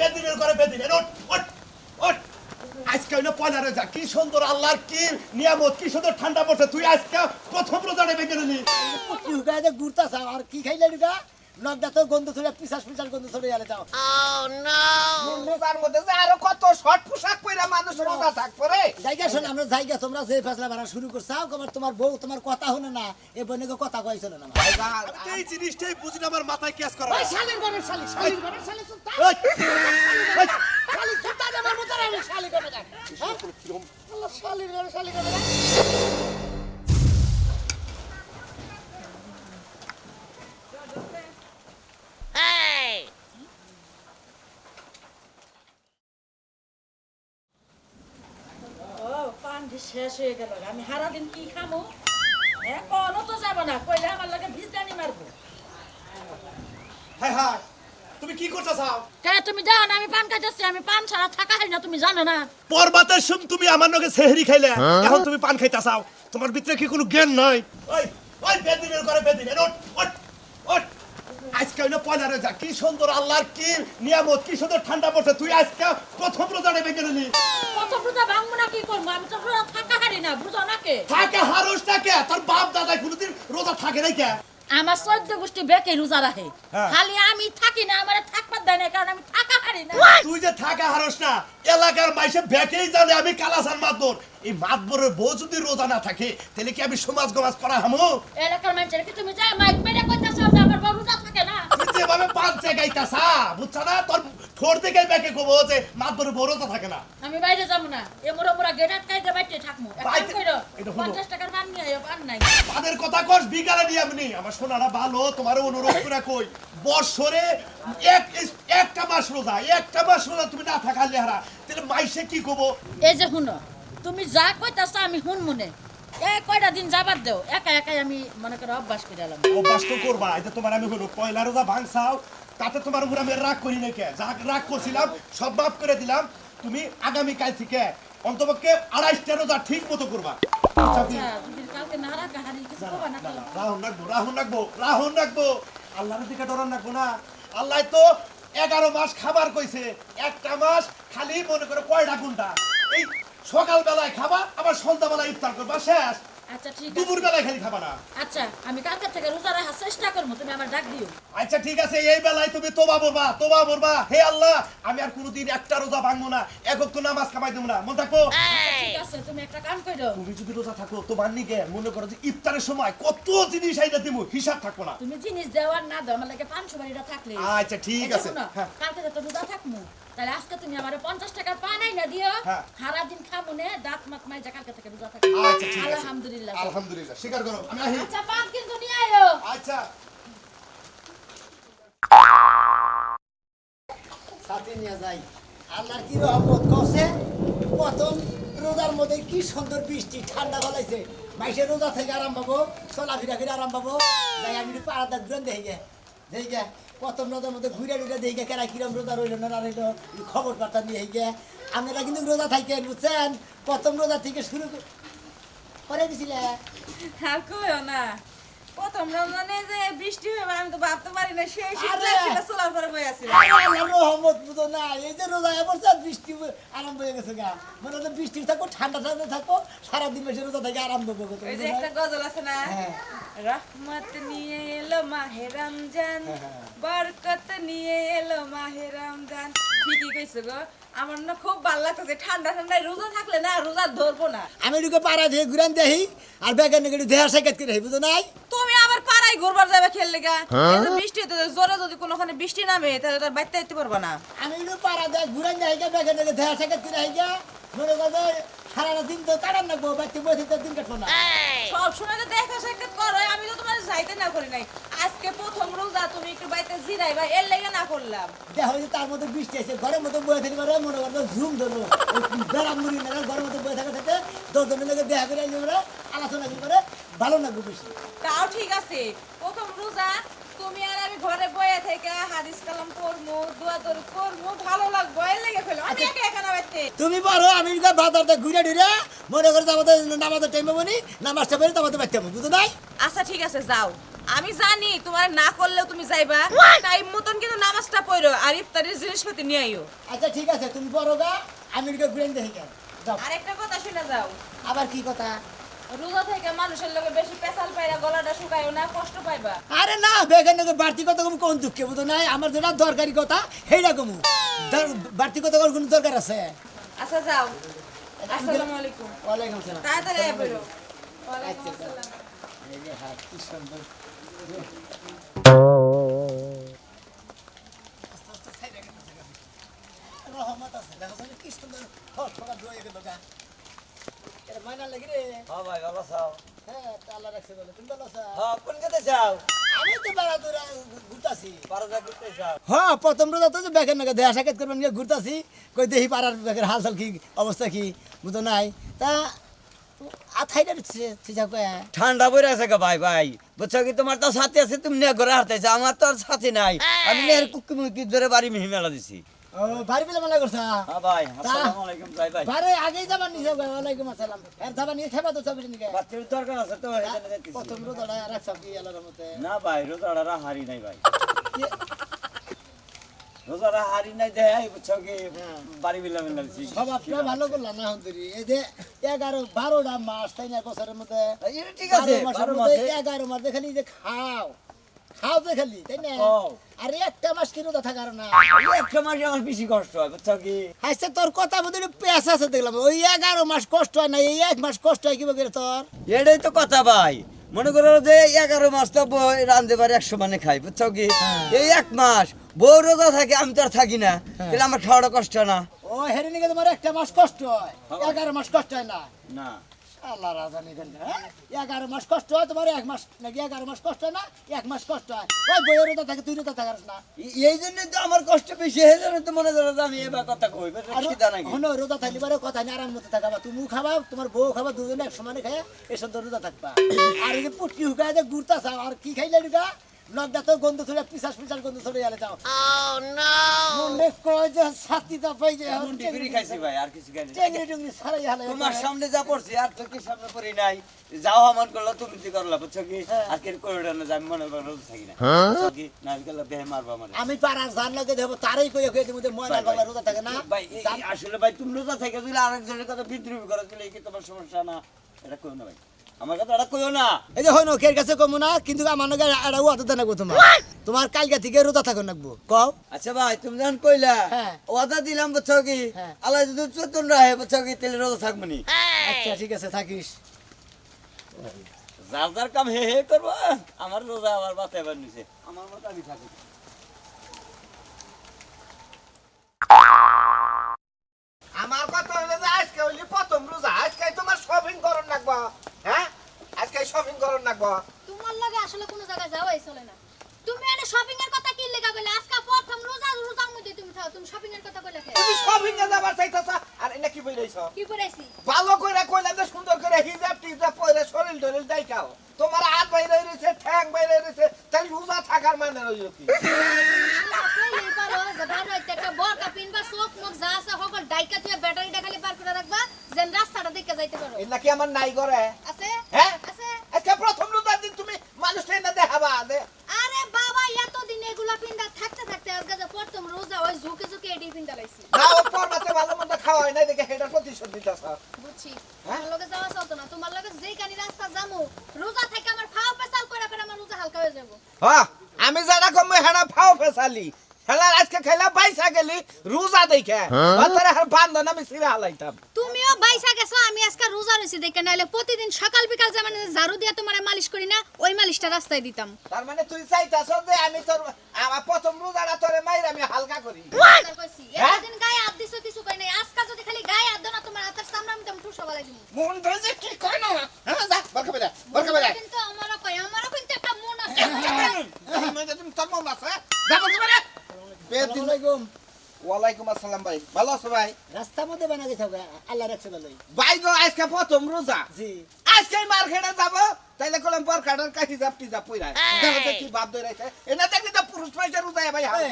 বেদিনের ঘরে বেদিন। ওট ওট ওট আজকে হইল পয়লা রোজা। কি সুন্দর আল্লাহর কি নিয়ামত, কি সুন্দর ঠান্ডা পড়ছে। তুই আজকে প্রথম রোজা নেবে গেলি কি হুকায় যে আর কি খাইলে ঢুকা নগদা তো গন্ধ ছড়ে পিসাস পিসাস গন্ধ ছড়ে গেলে যাও। রোজার মধ্যে যে আরও কত শর্ট পোশাক পরে মানুষ রোজা থাকবে রে। জায়গা শোন আমরা জায়গা তোমরা যে ফেসলা বাড়া শুরু করছাও তোমার তোমার বউ তোমার কথা শুনে না এ বনেকে কথা কইছিল না এই জিনিসটাই বুঝি না আমার মাথায় ক্যাচ করা। ওই শালির ঘরে শালি শালির ঘরে শালি সুলতান। ওই, ওই, শালি সুলতান আমার মতো শালি করে হ্যাঁ? আল্লাহ শালির ঘরে শালি করে শেষ হয়ে গেল আমি সারা দিন কি খামো? হ্যাঁ কোনো তো যাব না। কইলে আমার লাগে ভিজদানি মারবো। হায় হায় তুমি কি করতে চাও কে তুমি জানো না আমি পান খাইতেছি। আমি পান ছাড়া থাকা হয় না তুমি জানো না। পর্বতের সুম তুমি আমার নগে সেহরি খাইলে। এখন তুমি পান খাইতে চাও। তোমার ভিতরে কি কোনো জ্ঞান নাই? ওই ওই বেদিনের করে বেদিন ওট ওট ওট আজকে হইল পয়লা রোজা। কি সুন্দর আল্লাহর কি নিয়ামত কি সুন্দর ঠান্ডা পড়ছে। তুই আজকে প্রথম রোজা নেবে কত বুঝা ভাঙবো না কি করব? আমি তো থাকা হারি না বুঝো না কে? থাকে হারস তোর বাপ দাদা কোনোদিন রোজা থাকে নাই কে? আমার চোদ্দ গোষ্ঠী বেকে রোজা রাখে। হ্যাঁ। খালি আমি থাকি না আমার থাকবার দেয় না কারণ আমি থাকা হারি না। তুই যে থাকা হারস না এলাকার মাইসে বেকেই জানে আমি কালাসার মাতবর। এই মাতবরের বউ যদি রোজা না থাকে তাহলে কি আমি সমাজ গমাজ করা হামু? এলাকার মানুষের কি তুমি যা মাইক মেরে যেভাবে পাঁচ জায়গায় গাইতাসা বুঝছা না? তোর ঠোঁট কবো যে থাকে না। আমি বাইরে যাব না। এ মোরা মোরা গেট আটকাই দিয়ে বাইতে থাকব। বাইতে- কইরো এটা হলো। পঞ্চাশ টাকার পান নিয়ে আইও, পান নাই। তাদের কথা কস বিকালে আমার সোনারা ভালো তোমার অনুরোধ করে কই। বছরে এক একটা মাস রোজা একটা মাস রোজা তুমি না থাকা লেহারা। তাহলে মাইসে কি কবো? এই যে শুনো তুমি যা কইতাছ আমি শুন মনে কয়টা দিন যাবার দেও? একা একাই আমি মনে করো অভ্যাস করে এলাম। অভ্যাস তো করবা এটা তোমার আমি হলো পয়লা রোজা ভাঙছাও তাতে তোমার উপর আমি রাগ করি নাকি যা রাগ করছিলাম সব মাফ করে দিলাম। তুমি আগামী কাল থেকে অন্তপক্ষে আড়াইশটা রোজা ঠিক মতো করবা। আচ্ছা? আচ্ছা যদি কালকে না রাখা হারি কিছু করবা না না, তো? না, রাহুল রাখব রাহুল রাখব রাহুল রাখব। আল্লাহর দিকে ডরান রাখব না। আল্লাহ তো এগারো মাস খাবার কইছে একটা মাস খালি মনে করো কয়টা ঘণ্টা? এই সকাল বেলায় খাবা আবার সন্ধ্যাবেলায় ইফতার করবা শেষ। আচ্ছা ঠিক দুপুর বেলায় খালি খাবা না। আচ্ছা আমি কালকে থেকে রোজা রাখার চেষ্টা করব তুমি আমার ডাক দিও। আচ্ছা ঠিক আছে এই বেলায় তুমি তোবা বলবা তোবা বলবা হে আল্লাহ আমি আর কোনোদিন একটা রোজা ভাঙবো না একক তো নামাজ খামাই দেবো না। মন আচ্ছা, ঠিক আছে তুমি একটা কাম করো। তুমি যদি রোজা থাকো তোমার নিকে মনে করো যে ইফতারের সময় কত জিনিস আইনা দিব হিসাব থাকব না। তুমি জিনিস দেওয়ার না দাও আমার লাগে পাঁচশো বাড়িটা থাকলে। আচ্ছা ঠিক আছে হ্যাঁ। কালকে তো রোজা থাকব। তাহলে আজকে তুমি আমার পঞ্চাশ টাকার পান না দিও। হ্যাঁ। সারা দিন খাব নে দাঁত মাত মাই যা কালকে থেকে রোজা থাকব আচ্ছা আছে। আলহামদুলিল্লাহ। আলহামদুলিল্লাহ স্বীকার করো আমি আহি আচ্ছা পান কিন্তু নিয়ে আয়ো। আচ্ছা। সাথে নিয়ে যাই। আল্লাহর কি রহমত করছে প্রথম রোজার মধ্যে কি সুন্দর বৃষ্টি ঠান্ডা ফলাইছে মাইসের রোজা থেকে আরাম পাবো চলাফেরা করে আরাম পাবো যাই আমি পাড়াটা ঘুরেন দেখে গে। দেখে গে প্রথম রোজার মধ্যে ঘুরে ঘুরে দেখে গে কেনা কিরম রোজা রইল না রইল। খবর বার্তা নিয়ে গে। আপনারা কিন্তু রোজা থাকেন বুঝছেন? প্রথম রোজা থেকে শুরু করে দিছিলে? আর কইও না। প্রথম রমজানে যে বৃষ্টি হবে আমি তো ভাবতে পারি না সেই শীত! লাগছিল সোলার পরে বই আছিল রহমত বুঝো না এই যে রোজা এবার স্যার বৃষ্টি আরম্ভ হয়ে গেছে গা। মানে হচ্ছে বৃষ্টি থাকো ঠান্ডা ঠান্ডা থাকো সারাদিন বেশি রোজা থেকে আরম্ভ করব ওই যে একটা গজল আছে না? হ্যাঁ। রহমত নিয়ে এলো মাহে রমজান বরকত নিয়ে এলো মাহে রমজান। ঠিকই কইছো গো। আমার না খুব ভালো লাগতেছে ঠান্ডা ঠান্ডায় রোজা থাকলে না রোজা ধরবো না। আমি ঢুকে পাড়া দিয়ে ঘুরান দেখি আর বেগান নাকি দেহার সাইকাত করে বুঝো নাই? তুমি আবার পাড়ায় ঘুরবার যাবে খেললে গা? বৃষ্টি তো জোরে যদি কোনোখানে বৃষ্টি নামে তাহলে তার বাইতে যেতে পারব না। আমি ঢুকে পাড়া দিয়ে ঘুরান দেখি গা বেগান নাকি দেহার সাইকাত করে মনে করো সারাটা দিন তো তাড়ান না গো বাড়িতে বসে তো দিন কাটবো না। সব সময় তো দেখা সাক্ষাৎ করো আমি তো তোমার যাইতে না করি নাই। আজকে প্রথম রোজা তুমি একটু বাড়িতে জিরাই ভাই এর লেগে না করলাম। দেখো যে তার মধ্যে বৃষ্টি আছে ঘরের মধ্যে বয়ে থাকি করে মনে করো ঝুম ধরো। বেড়াম মুড়ি না ঘরের মধ্যে বয়ে থাকা থাকে দশজনের লেগে দেখা করে আলোচনা করে। ভালো লাগবে বেশি তাও ঠিক আছে। প্রথম রোজা তুমি আর আমি ঘরে বয়ে থেকে হাদিস কালাম পড়মু দোয়া দরুদ করমু ভালো লাগবে এর লেগে ফেলো আমি একা একা না বাইতে তুমি পারো আমি যদি বাজারটা ঘুরে ঘুরে মনে করে আমাদের নামাজের টাইমে বনি নামাজটা বেরিয়ে তোমাদের বাচ্চা বুঝো নাই? আচ্ছা ঠিক আছে যাও। আমি জানি তোমার না করলেও তুমি যাইবা টাইম মতন কিন্তু নামাজটা পড়ো আর ইফতারের জিনিসপাতি নিয়ে আইও। আচ্ছা ঠিক আছে তুমি বড় গা আমি ঘুরে দেখি যাও। আর একটা কথা শুনে যাও। আবার কি কথা? রোজা থেকে মানুষের লগে বেশি পেশাল পাইরা গলাটা শুকায়ও না কষ্ট পাইবা। আরে না বাড়তি কথা কম কোন দুঃখে বুঝো নাই? আমার যেটা দরকারি কথা সেইটা কমু। বাড়তি কথা কোনো দরকার আছে? আচ্ছা যাও। আসসালামু আলাইকুম। ওয়ালাইকুম আসসালাম। তাড়াতাড়ি আয় পড়ো আচ্ছা, যাও। এই যে হাত, কি সুন্দর। রহমত আছে, দেখো তো কি সুন্দর। ফসফরা ধুয়ে গেল গা। লাগি রে। হ্যাঁ ভাই ভালো আছো? হ্যাঁ, আল্লাহ রাখছে বলে। তুমি ভালো আছো? হ্যাঁ কোন আমি তো ঘুরতাছি। পারদা করতে হ্যাঁ প্রথম রোজা তো যে ব্যাগের নাকি দেহা সাক্ষাৎ করবেন গিয়ে ঘুরতাছি। কই দেখি পাড়ার ব্যাগের হালচাল কি অবস্থা কি বুঝো নাই। তা ঠান্ডা পড়ে আছে ভাই ভাই। বুঝছ কি তোমার তো সাথে আছে তুমি নিয়ে ঘরে হাঁটতেছো আমার তো আর সাথে নাই। আমি কুকি মুকি ধরে বাড়ি মিহি মেলা দিছি। ও ভারী পেলে মেলা করছা? হ্যাঁ ভাই আসসালামু আলাইকুম ভাই ভাই। ভারে আগেই যাবার নিছে ওয়ালাইকুম আসসালাম। এর যাবার নিয়ে খেবা তো সবির নিকে। বাচ্চার দরকার আছে তো এখানে যাইতেছি। প্রথম রোজাটা রাখছ কি আল্লাহর মতে। না ভাই রোজাড়া হারি নাই ভাই। রোজাড়া হারি নাই দেয় বুঝছ কি? বাড়ি মিলা মেলা দিছি স্বভাবটা ভালো করলাম না হন্তরি এই যে এগারো বারোটা মাস তাই না বছরের মধ্যে? ঠিক আছে বারো মাসের বারো এগারো মাস খালি যে খাও। খাও খালি তাই না? আরে একটা মাস কি রোজা থাকার না? একটা মাসে আমার বেশি কষ্ট হয় বুঝছ কি? আচ্ছা তোর কথা বোধ পেঁচ আছে দেখলাম। ওই এগারো মাস কষ্ট হয় না এই এক মাস কষ্ট হয় কি বলে তোর? এটাই তো কথা ভাই। মনে করো যে এগারো মাস তো বউ রান্ধতে পারে একশো মানে খাই বুঝছ কি? এই এক মাস বউ রোজা থাকে আমি তো আর থাকি না। তাহলে আমার খাওয়াটা কষ্ট না। ও হেরে নিকে তোমার একটা মাস কষ্ট হয়। এগারো মাস কষ্ট হয় না? না। আল্লাহ রাজা নিকেন এগারো মাস কষ্ট হয় তোমার এক মাস নাকি এগারো মাস কষ্ট হয় না? এক মাস কষ্ট হয়। ওই বইয়ের রোজা থাকে তুই রোজা থাকার না। এই- জন্যই তো আমার কষ্ট বেশি হয়ে যাবে তো মনে করো আমি এবার কথা কই খিদা নাকি? থাকলে পরে কথা নিয়ে আরাম মতো থাকবা। তুমিও খাবা তোমার বউ খাবা দুজনে এক সমানে খায় এসব তো রোজা থাকবা। আর এই যে পুটকি হুকায় যে গুড়তা চাও আর কি খাইলে ঢুকা? নগদা তো গন্ধ ছড়ে পিসাস পিসাস গন্ধ ছড়ে গেলে যাও। মনে কয় যে ছাতি তা পাই যে মুন্ডি করে খাইছি ভাই আর কিছু খাইনি। চেংড়ি টুংড়ি ছাড়াই হালে তোমার সামনে যা পড়ছি আর তো কি সামনে পড়ি নাই। যাও আমার করল তুমি কি করলা বুঝছ কি? আর কি করে না যে আমি মনে করো রোজ থাকি না? বুঝছ কি? না গেলে বেহে মারবা আমার। আমি পাড়ার জান লাগে দেবো তারই কই কই তুমি ময়না গলা রোজা থাকে না। ভাই এই- এই আসলে ভাই তুমি রোজা থেকে যদি আরেকজনের কথা বিদ্রোহী করো তাহলে কি তোমার সমস্যা না? এটা কইও না ভাই। আমার কথা এটা কইও না। এই যে হইনো কের কাছে কমু না? কিন্তু আমার নাকি এটা ওয়াদা দেনাগো তোমার। তোমার কালকে থেকে রোজা থাকো নাকবো কও? আচ্ছা ভাই তুমি যখন কইলা হ্যাঁ। ওয়াদা দিলাম বুঝছ কি হ্যাঁ। আল্লাহ যদি চতুন রাহে বুঝছ কি তাহলে রোজা থাকব আচ্ছা ঠিক আছে থাকিস। যার যার কাম হে হে করব আমার রোজা আমার বাতে এবার নিছে। আমার মতো আমি থাকি। আমার কথা হলো যে আজকে হইলি প্রথম রোজা আজকে তোমার শপিং করন লাগবো। হ্যাঁ শপিং করন লাগবো তোমার লগে আসলে কোনো জায়গায় যাওয়াই চলে না। তুমি এনে শপিং এর কথা কি লেখা কইলে? আজকে প্রথম রোজা রোজার মধ্যে তুমি খাও তুমি শপিং এর কথা কইলে তুমি শপিং এ যাবার চাইতেছ? আর এটা কি বইরাইছ? কি করেছি ভালো করে কইলা যে সুন্দর করে হিজাব টিজাব পরে শরীর টরিল দেখাও। তোমার হাত বাইরে রয়েছে ঠ্যাং বাইরে রয়েছে তাহলে রোজা থাকার মানে রইল কি? কইলে পারো যে দে। আরে বাবা এতদিন এগুলা পিন্দা থাকতে থাকতে আজকে যে প্রথম রোজা ওই ঝুঁকে ঝুঁকে এডি পিন্দা লাইছি। না ও পর্বতে ভালো মন্দ খাওয়া হয় নাই দেখে সেটার প্রতিশোধ দিতেছ বুঝছি। তোমার লগে যাওয়া চলতো না তোমার লগে যেই কানি রাস্তা যামু রোজা থেকে আমার ফাও পেছাল করে করে আমার রোজা হালকা হয়ে যাব। হ্যাঁ আমি যারা কম হেনা ফাও আজকে খেলা বাইসা গেলি রোজা দেখে। তোরা হার বান্ধন আমি সিরা হালাইতাম। তুমিও বাইসা গেছো আমি আজকে রোজা রয়েছি দেখে নাইলে প্রতিদিন সকাল বিকাল যেমন ঝাড়ু দিয়ে তোমার মালিশ করি না ওই মালিশটা রাস্তায় দিতাম। তার মানে তুই চাইতাছ যে আমি তোর আমার প্রথম রোজাটা তোরে মাইর আমি হালকা করি। আর কইছি, হ্যাঁ? এতদিন গায়ে হাত দিছো কিছু কই নাই। আজকে যদি খালি গায়ে হাত দাও না তোমার হাতের সামনে আমি তেমন ঠুসা বালাই দিমু। মন ধরে কি কই না হ্যাঁ যা বরকা বেদা বরকা বেদা কিন্তু আমারও কই আমারও কিন্তু একটা মন আছে তুমি তোর মন আছে যা বরকা বেদা আসসালামু আলাইকুম ওয়ালাইকুম আসসালাম ভাই। ভালো আছো ভাই? রাস্তার মধ্যে বানা গেছে আল্লাহ রাখছে ভালোই। ভাই গো আজকে প্রথম রোজা। জি। আজকে মার্কেটে যাব তাইলে কলম পর কাটার কাঠি জাপ টি জাপ পইরা দেখো তো কি বাপ এনা দেখি তো পুরুষ পয়সা রোজা ভাই হাল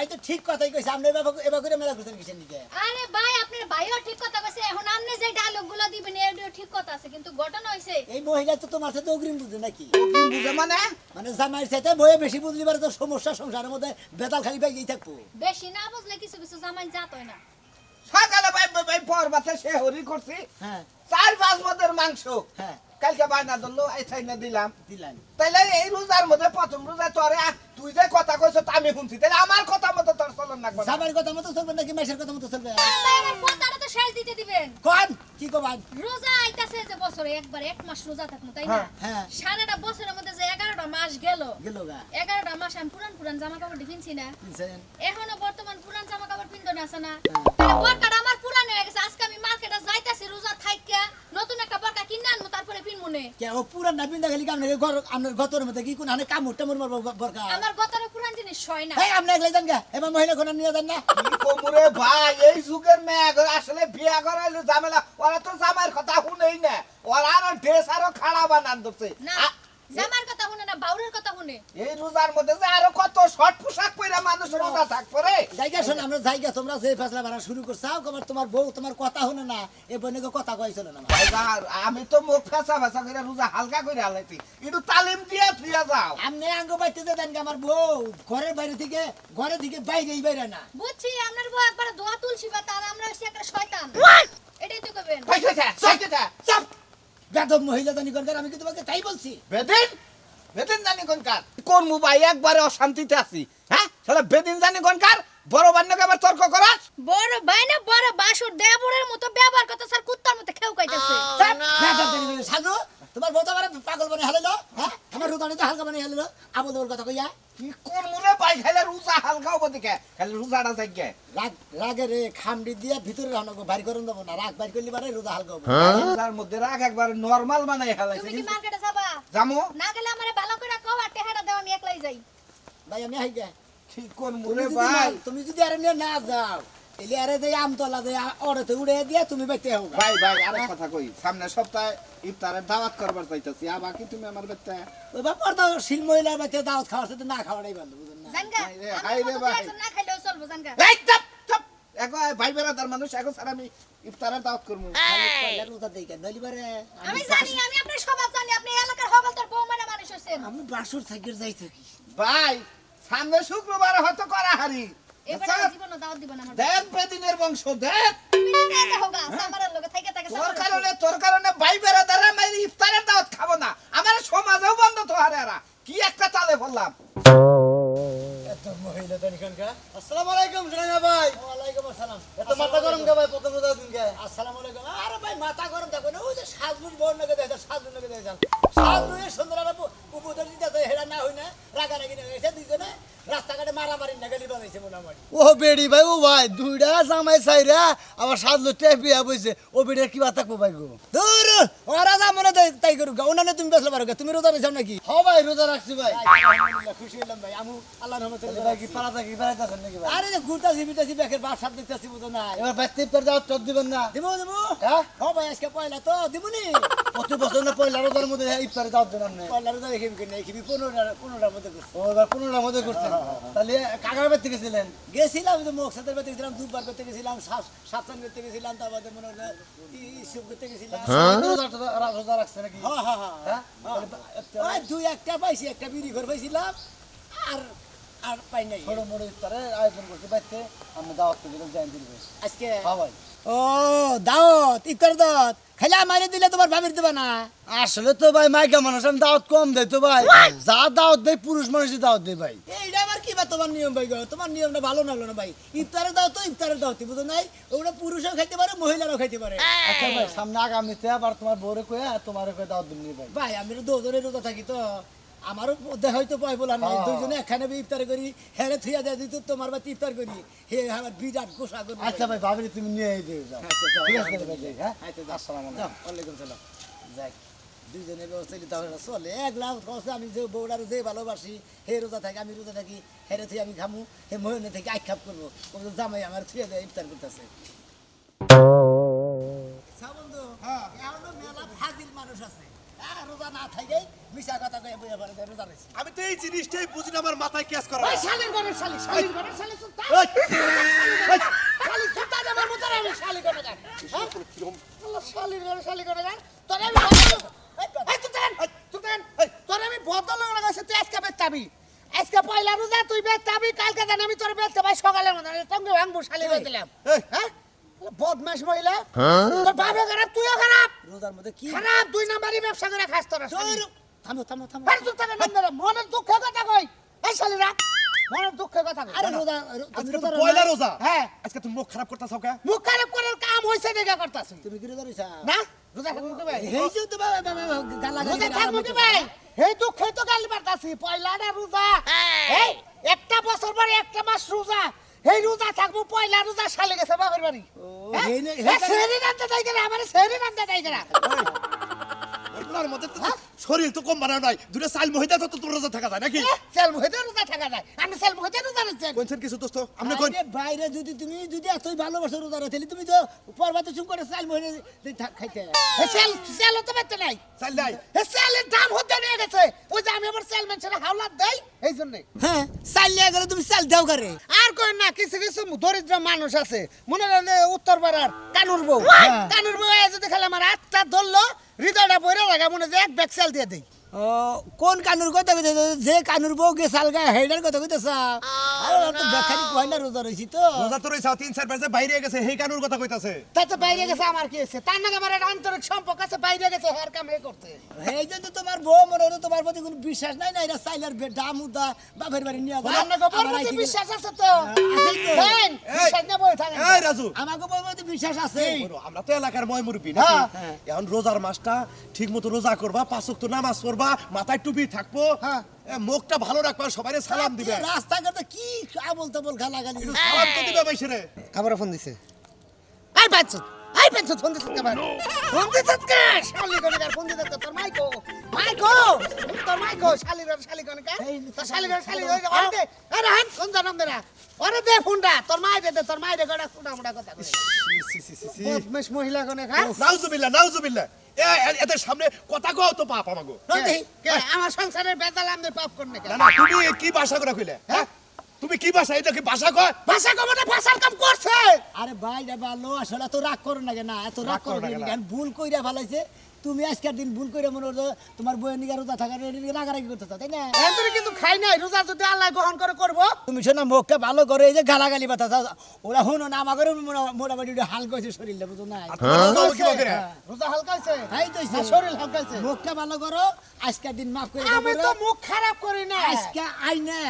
ভাই তো ঠিক কথাই কইছে আপনি এবার করে মেলা করছেন কিসের নিকে আরে ভাই আপনার ভাইও ঠিক কথা কইছে এখন আপনি যে ডায়লগগুলো দিবেন এটাও ঠিক কথা আছে কিন্তু ঘটনা হইছে এই মহিলা তো তোমার সাথে অগ্রিম বুঝে নাকি? তুমি বুঝে মানে? মানে জামাইয়ের সাথে বয়ে বেশি বুঝলি পারে তো সমস্যা সংসারের মধ্যে বেতাল খালি বাইকেই থাকব। বেশি না বুঝলে কিছু কিছু জামাই জাত হয় না। সকালে ভাই ভাই, ভাই পর্বতে সে হরি করছি। হ্যাঁ। চার পাঁচ মদের মাংস। হ্যাঁ। কালকে বায়না ধরলো এই না দিলাম। দিলেন তাইলে এই রোজার মধ্যে প্রথম রোজা তোরে তুই যে কথা কইছ তা আমি শুনছি। তাহলে আমার কথা মতো তোর চলন লাগবে না। জামাইয়ের কথা মতো চলবে নাকি মাসের কথা মতো চলবে? আমার কথাটা তো শেষ দিতে দিবেন। কোন? কি কবান রোজা আইতাছে যে বছরে একবার এক মাস রোজা থাকব তাই না? হ্যাঁ। সারাটা বছরের মধ্যে যে এগারোটা মাস গেল গেল গা। এগারোটা মাস আমি পুরান পুরান জামা কাপড় কিনছি না? এখনও বর্তমান পুরান জামা কাপড় পিনতো না আছে না। হ্যাঁ। বরকাটা আমার পুরান হয়ে গেছে আজকে আমি যাইতাছি রোজা থাইকা নতুন একটা বরকা কিনে আনব তারপরে পিনবো নে। কে ও পুরান না বিন্দা খালি আপনার ঘর আপনার গতর মধ্যে কি কোন হানে কামড় টামড় মারবো বরকা আমার গতরে পুরান জিনিস হয় না। এই আপনি একলাই যান গা এবার মহিলা কোন নিয়ে যান না। কমুরে ভাই এই যুগের মেয়ে আসলে বিয়া করাইলো ঝামেলা ওরা তো জামাইয়ের কথা শুনেই না। ওরা আরও ড্রেস আরও খাড়া বানান আ- জামার কথা না বাউরের কথা শুনে? এই রোজার মধ্যে যে আরও কত শর্ট পোশাক পরে মানুষ রোজা থাকবে রে। জায়গা শোন আমরা জায়গা তোমরা যে ফেসলা বানা শুরু করছাও কবার তোমার বউ তোমার কথা শুনে না এ বনেকে কথা কইছিল না। আমি তো মুখ ফেসা ফেসা করে রোজা হালকা করে হালাইছি একটু তালিম দিয়ে ফিরে যাও। আপনি আঙ্গ বাইতে দেন আমার বউ ঘরের বাইরে থেকে ঘরে থেকে বাইরেই বাইরে না। বুঝছি আপনার বউ একবার দোয়া তুলসী পাতা আর আমরা হচ্ছে একটা শয়তান। এটাই তো কবেন কইছে? কইছে? বেদব মহিলা দানি আমি কি তোমাকে তাই বলছি? বেদিন? বেদিন জানি কোনকার কোন মোবাইল একবারে অশান্তিতে আছি হ্যাঁ? শালা বেদিন জানি কোনকার বড় বান্যকে আবার তর্ক করাস? বড় ভাই না বড় বাসুর দেবরের মতো ব্যবহার করতে স্যার কুত্তার মতো খেউ কইতাছে চাপ তোমার বউ তো আমার পাগল বানিয়ে হারাইলো হ্যাঁ? আমার রুদানি তো হালকা বানিয়ে হারাইলো আবল বল কথা কইয়া। কি কোন মুরে পাই খাইলে রোজা হালকা হব দিকে খালি রোজাটা থাকবে রাগ রাগে রে খামড়ি দিয়া ভিতরে রান্না ভারী করুন দেবো না। রাগ বাইর করলি বারে রোদা হালকা হব। রোজার মধ্যে রাখ একবার নরমাল বানাই হালাইছে তুমি কি মার্কেটে যাবা? জামু না গেলে আমারে ভালো করে কও আর টেহাটা দাও আমি একলাই যাই। ভাই আমি হাই গে কি কোন তুমি মুরে যদি ভাই তুমি যদি আরে না যাও এলে আরে যে আমতলা যে অড়তে উড়ে দিয়ে তুমি হোক ভাই ভাই আরেক কথা কই সামনে সপ্তাহে ইফতারের দাওয়াত করবার চাইতাছি আবার কি তুমি আমার বেতে ওই বাপার তো শিল মহিলার বাইতে দাওয়াত খাওয়ার সাথে না খাওয়াটাই ভালো বুঝুন না। জানগা হাই রে, আমার হাই রে মতো ভাই। দুইজন না খাইলেও চলবো জানগা। এই চুপ চুপ। এগো ভাই বেড়াদার মানুষ এগো স্যার আমি ইফতারের দাওয়াত করব। পয়লা রোজা দেই কেন? নইলে আমি জানি আমি আপনার স্বভাব জানি আপনি এলাকার হগল তোর বউ মানে মানুষ হইছেন। আমি বাসুর থেকে যাই থাকি। ভাই সামনে শুক্রবার হয়তো করা হারি এবারে জীবন দাওয়াত দিব না আমার দেখ বেদিনের বংশ দেখ থাইকে তোর কারণে তোর কারণে ভাই বেড়াদার আমি ইফতারের দাওয়াত খাব না। আমার সমাজেও বন্ধ তো হারে হারা। কি একটা তালে বললাম। এত মহিলা তো এখানকার। আসসালামু আলাইকুম ভাই। ওয়ালাইকুম আসসালাম। এত মাথা গরম কে ভাই প্রথম রোজা দিন কে? আসসালামু আলাইকুম। আরে ভাই মাথা গরম দেখো না ওই যে দেখো নাকি দেখো সাজলুর সুন্দর আর উপদের দিতে হেরা না হই না রাগারাগি না। রাস্তাঘাটে মারামারি মোটামুটি। ও বেড়ি ভাই ও ভাই দুইটা জামাই চাইরা আবার সাজলো টেপ বিয়া বইছে। ও বেড়ি কি বাত থাকব ভাই গো? দূর ওরা যা মনে তাই- তাই করুক। ওনানে তুমি বেসলে পারো গা, তুমি রোজা বেছাও নাকি? হ ভাই রোজা রাখছি ভাই। খুশি হলাম ভাই। আমু আল্লাহ রহমতে ভাই কি পালা থাকি বেড়াইতেছেন নাকি ভাই? আরে ঘুরতাছি ফিরতাছি ব্যাগের বাপ সাপ দেখতাছি বুঝো না এবার ভাই তিপ্তার যাওয়ার চোখ দিবেন না। দিব দিব হ্যাঁ? ভাই আজকে পয়লা তো দিবনি প্রতি বছর না পয়লা রোজার মধ্যে ইফতারে পয়লা রোজা পনেরোটা পনেরোটার মধ্যে করছি। ও এবার পনেরোটার মধ্যে করছেন। তাহলে কাকার বাড়িতে গেছিলেন? গেছিলাম মোকসাদের করতে গেছিলাম দুবার করতে গেছিলাম সাত- সাতটান করতে গেছিলাম তারপরে মনে হয়? ইসব করতে গেছিলাম রোজা রাখছে নাকি? হ্যাঁ হ্যাঁ হ্যাঁ। হ্যাঁ? দুই একটা পাইছি একটা বিড়ি ঘর পাইছিলাম আর আর পাই নাই। ছোট মোটো ইফতারে আয়োজন করতে বাইতে আমি দাওয়াত করে দিলাম জাইন আজকে? হ্যাঁ ভাই। ও দাওত ইফতার দাওত খালি মারি দিলে তোমার ভাবির দিবা না? আসলে তো ভাই মাইকা মানুষ আমি দাওয়াত কম দেয় তো ভাই। যা দাওয়াত দেয় পুরুষ মানুষই দাওয়াত দেয় ভাই। এইটা আবার কি বা তোমার নিয়ম ভাই গো? তোমার নিয়মটা ভালো না হলো না ভাই? ইফতারের দাও তো ইফতারের দাও বুঝো নাই? ওগুলো পুরুষও খাইতে পারে মহিলারাও খাইতে পারে। আচ্ছা ভাই সামনে আগামীতে আবার তোমার বউরে কয়ে তোমার কয়ে দাওয়াত দিন ভাই। ভাই আমি তো দোদরে রোজা থাকি তো। আমারও দেখা হয়তো পাই বলা নাই হ্যাঁ। দুজনে একখানে ইফতার করি হেরে থুইয়া দেয় দিত তোমার বাতি ইফতার করি। হে আমার বিরাট গোসা করব আচ্ছা ভাই ভাবি তুমি নিয়ে এই দিয়ে যাও আচ্ছা, ঠিক আছে ভাই হ্যাঁ। আচ্ছা, আসসালামু আলাইকুম। যাও, ওয়ালাইকুম সালাম। যাক দুজনের ব্যবস্থা নিতে হবে চলে। এক লাখ খরচ আমি যে বউডারে যে ভালোবাসি হে রোজা থাকি আমি রোজা থাকি হেরে থুই আমি খামু হে মহিনে থেকে আক্ষেপ করব। জামাই আমার থুয়ে দেয় ইফতার করতেছে। বন্ধু এখনও মেলা ফাজিল মানুষ আছে। আর রোজা না থাকেই মিশা কথা কয়ে বইয়া পড়ে দেয়, রোজা রয়েছে। আমি তো এই জিনিসটাই বুঝি না আমার মাথায় ক্যাচ করা। ওই শালির ঘরের শালি শালির ঘরের শালি সুলতান এই, এই, শালি সুলতান আমার মতো আমি শালি করে গান। হ্যাঁ? আল্লাহ শালির ঘরে শালি করে গান? তোরে আমি বদল এই সুলতান সুলতান তোরে আমি বদল করে গেছে তুই আজকে বেতাবি আজকে পয়লা রোজা তুই বেতাবি কালকে জানি আমি তোর বেতে ভাই সকালের মধ্যে টঙ্গে ভাঙবো শালি হয়ে হ্যাঁ? বদমাস মহিলা। তোর বাবা খারাপ তুইও খারাপ রোজার মধ্যে কি খারাপ দুই নাম্বারই ব্যবসা করে খাস তোরা থামো থামো থামো। আরে তুই তাকে নাম ধরে মনের দুঃখের কথা কই। এই শালিরা মনের দুঃখের কথা কই। আরে রোজা আজকে তো পয়লা রোজা। হ্যাঁ। আজকে তুমি মুখ খারাপ করতেছ কে? মুখ খারাপ করার কাম হইছে দেখা করতাছ। তুমি কি রোজা রইছা? না। রোজা থাকব কি ভাই এই যে তো গালা রোজা থাকব কি ভাই এই দুঃখে তো গালি মারতাছি। পয়লা না রোজা? এই একটা বছর পরে একটা মাস রোজা। এই রোজা থাকব পয়লা রোজা সালে গেছে বাপের বাড়ি। আমার সেরি রান্না তাই করে ওর মধ্যে তো শরীর তো কম বানানো দুটো মহিদা তো তোর রোজা থাকা যায় নাকি? সেল মুহেতে রোজা থাকা যায়। আমি সেল মুহেতে রোজা কোনছেন কিছু দোস্ত? কোন? বাইরে যদি তুমি যদি এতই ভালোবাসো রোজা তুমি তো পর্বতে চুপ করে মহিনে খাইতে। সেল সেল তো পেতে নাই। চাল নাই? সেলের দাম হতে নিয়ে গেছে। ওই যে আমি আবার সেল মানুষের হাওলাত দেই এই জন্য। হ্যাঁ চাল নিয়ে গেলে তুমি চাল দাও করে? আর কই না কিছু কিছু দরিদ্র মানুষ আছে। মনে রাখলে উত্তর পাড়ার কানুর বউ। কানুর বউ যদি খালি আমার হাতটা ধরলো হৃদয়টা বইরে লাগা মনে যে এক ব্যাগ দিয়ে ও কোন কানুর কথা কইতে যে কানুর বউ গে চাল গায়ে হেডার কথা কইতেছ? আরে তো বেখারি না রোজা রইছি তো। রোজা তো তিন চার বাইরে গেছে কানুর কথা কইতাছে। তাতে বাইরে গেছে আমার কি তার নাকি আমার একটা আন্তরিক সম্পর্ক আছে বাইরে গেছে হর কাম এ করতে এই যে তো তোমার বউ মনে হলো তোমার প্রতি কোনো বিশ্বাস নাই না এটা চাইলার দাম উদা বাপের বাড়ি নিয়ে আমার নাকি প্রতি বিশ্বাস আছে তো। বিশ্বাস না বই থাকেন এই রাজু। আমাকে বউ প্রতি বিশ্বাস আছে। আমরা তো এলাকার ময় মুরব্বী নাকি হ্যাঁ। এখন রোজার মাসটা ঠিক মতো রোজা করবা পাঁচ ওয়াক্ত নামাজ পড়বা মাথায় টুপি থাকব হ্যাঁ। মুখটা ভালো রাখবা সবাই সালাম দিবে। রাস্তাঘাটে কি আবল তাবল গালাগালি সালাম তো দিবে বাইসে আবার ফোন দিছে। এই বাচ্চা এই বাচ্চা ফোন দিছে কেমন ফোন দিছে কে? শালি কোন কার ফোন দিছে তোর মাইকো। মাইকো তোর মাইকো শালি র শালি কা তোর শালি র শালি দে আরে হান কোন জানাম দেরা ওরে দে ফোনটা তোর মাই দে দে তোর মাই দে গড়া ফুটা মুড়া কথা কই মহিলা কোন কা নাউজুবিল্লাহ নাউজুবিল্লাহ। এ এ- এদের সামনে কথা কও তো পাপ আমাগো। কে? আমার সংসারের বেদাল পাপ করনে না না তুমি কি ভাষা করে কইলে হ্যাঁ? তুমি কি ভাষা এটা কি ভাষা কয়? ভাষা কমনে ভাষার কাম করছে। আরে ভাই রে ভালো আসলে এত রাগ করো না কেন এত রাগ করো না না ভুল কইরা ভালাইছে তুমি আজকের দিন ভুল কইরা মনে হলো তোমার বইয়ের নিগার রোজা থাকার রাগারাগি করতেছ তাই না? কিন্তু খাই নাই রোজা যদি আল্লাহ গ্রহণ করে করব। তুমি শোনা মুখটা ভালো করে এই যে গালাগালি বাতা ওরা শুনো না আমাকে মোটামুটি হালকা হয়েছে শরীরটা বুঝো না আর রোজা রোজা হালকা তো শরীর হালকা হইছে মুখটা ভালো করো আজকের দিন মাফ করে আমি তো মুখ খারাপ করি না। আজকে আই না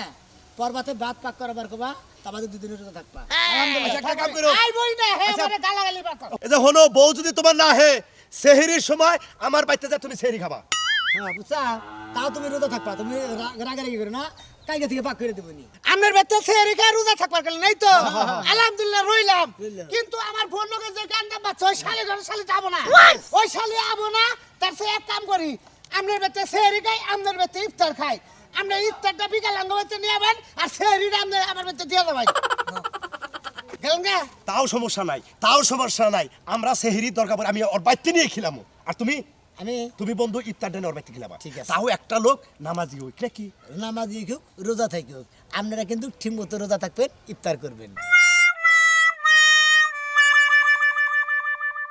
পর্বতে ভাত পাক করাবার কবা দুদিনের থাকবা। আই বই না হে আচ্ছা। মানে গালাগালি বাতা এই যে হনো বউ যদি তোমার না হে সেহরির সময় আমার বাড়িতে যা তুমি সেহরি খাবা। হ্যাঁ বুঝছা? তাও তুমি রোজা থাকবা তুমি রাগারাগি করো না। কালকে থেকে পাক করে দেবো নি। আমার বেতে সেরিকা রোজা থাকবার গেল নাই তো? আলহামদুলিল্লাহ রইলাম। কিন্তু আমার বোন লোকে যে গান্দা বাচ্চা ওই শালি ঘরে শালি যাব না। ওই শালি আবো না তার সে এক কাম করি আপনার বেতে সেহরি খাই আপনার বেতে ইফতার খাই আমরা ইফতারটা বিকাল আঙ্গ বেতে নিয়ে যাবেন আর সেহরিটা আপনার আমার বেতে দিয়ে দেবেন তাও সমস্যা নাই তাও সমস্যা নাই। আমরা সেহেরির দরকার পড়ে আমি ওর বাইতে নিয়ে খেলাম। আর তুমি? আমি? তুমি বন্ধু ইফতার ডেনে ওর বাইতে খেলাম ঠিক আছে। তাও একটা লোক নামাজি হোক নাকি? নামাজি হোক রোজা থাকি হোক। আপনারা কিন্তু ঠিক মতো রোজা থাকবেন ইফতার করবেন।